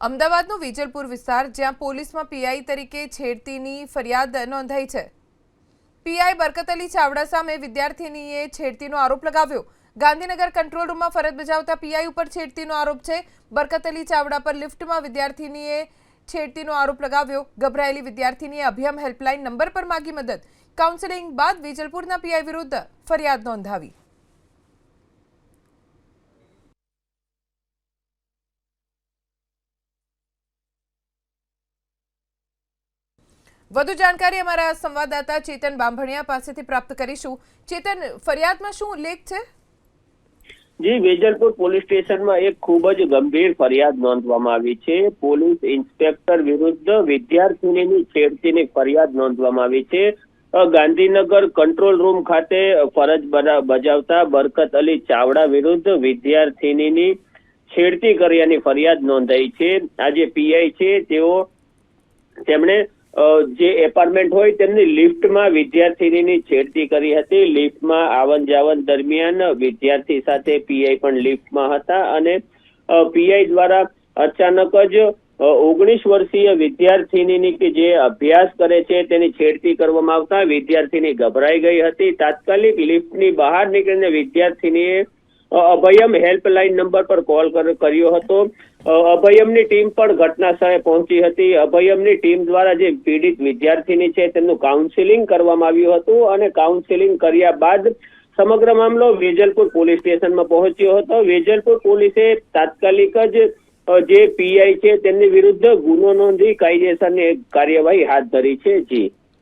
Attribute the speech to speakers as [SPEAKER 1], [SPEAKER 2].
[SPEAKER 1] અમદાવાદનો વિજલપુર વિસ્તાર, જ્યાં પોલીસમાં પીઆઈ તરીકે છેડતીની ફરિયાદ નોંધાઈ છે. પીઆઈ બરકત અલી ચાવડા સામે વિદ્યાર્થીનીએ છેડતીનો આરોપ લગાવ્યો. ગાંધીનગર કંટ્રોલ રૂમમાં ફરજ બજાવતા પીઆઈ ઉપર છેડતીનો આરોપ છે. બરકત અલી ચાવડા પર લિફ્ટમાં વિદ્યાર્થીનીએ છેડતીનો આરોપ લગાવ્યો. ગભરાયેલી વિદ્યાર્થીનીએ અભિયમ હેલ્પલાઇન નંબર પર માગી મદદ. કાઉન્સેલિંગ બાદ વિજલપુરના પીઆઈ વિરુદ્ધ ફરિયાદ નોંધાવી. વધુ જાણકારી અમારા સંવાદદાતા ચેતન બાંભણિયા પાસેથી પ્રાપ્ત કરીશું. ચેતન, ફરિયાદમાં શું ઉલ્લેખ છે?
[SPEAKER 2] જી, વેજલપુર પોલીસ સ્ટેશનમાં એક ખૂબ જ ગંભીર ફરિયાદ નોંધવામાં આવી છે. પોલીસ ઇન્સ્પેક્ટર વિરુદ્ધ વિદ્યાર્થીની છેડતીની ફરિયાદ નોંધવામાં આવી છે. ગાંધીનગર કંટ્રોલ રૂમ ખાતે ફરજ બજાવતા બરકત અલી ચાવડા વિરુદ્ધ વિદ્યાર્થીનીની છેડતી કર્યાની ફરિયાદ નોંધાઈ છે. આજે પીઆઈ છે. તેઓ, તેમણે જે એપાર્ટમેન્ટ હોય તેમની લિફ્ટમાં વિદ્યાર્થીનીની છેડતી કરી હતી. લિફ્ટમાં આવન જાવન દરમિયાન વિદ્યાર્થી સાથે પીઆઈ પણ લિફ્ટમાં હતા અને પીઆઈ દ્વારા અચાનક જ ઓગણીસ વર્ષીય વિદ્યાર્થીનીની કે જે અભ્યાસ કરે છે તેની છેડતી કરવામાં આવતા વિદ્યાર્થીની ગભરાઈ ગઈ હતી. તાત્કાલિક લિફ્ટની બહાર નીકળીને વિદ્યાર્થીનીએ અભયમ હેલ્પલાઇન નંબર પર કોલ કર્યો હતો. અભયમની ટીમ પણ ઘટના સ્થળે પહોંચી હતી. અભયમની ટીમ દ્વારા જે પીડિત વિદ્યાર્થીની છે તેમનું કાઉન્સિલિંગ કરવામાં આવ્યું હતું અને કાઉન્સિલિંગ કર્યા બાદ સમગ્ર મામલો વેજલપુર પોલીસ સ્ટેશનમાં પહોંચ્યો હતો. વેજલપુર પોલીસે તાત્કાલિક જ જે પીઆઈ છે તેમની વિરુદ્ધ ગુનો નોંધી કાયદેસરની કાર્યવાહી હાથ ધરી છે. જી.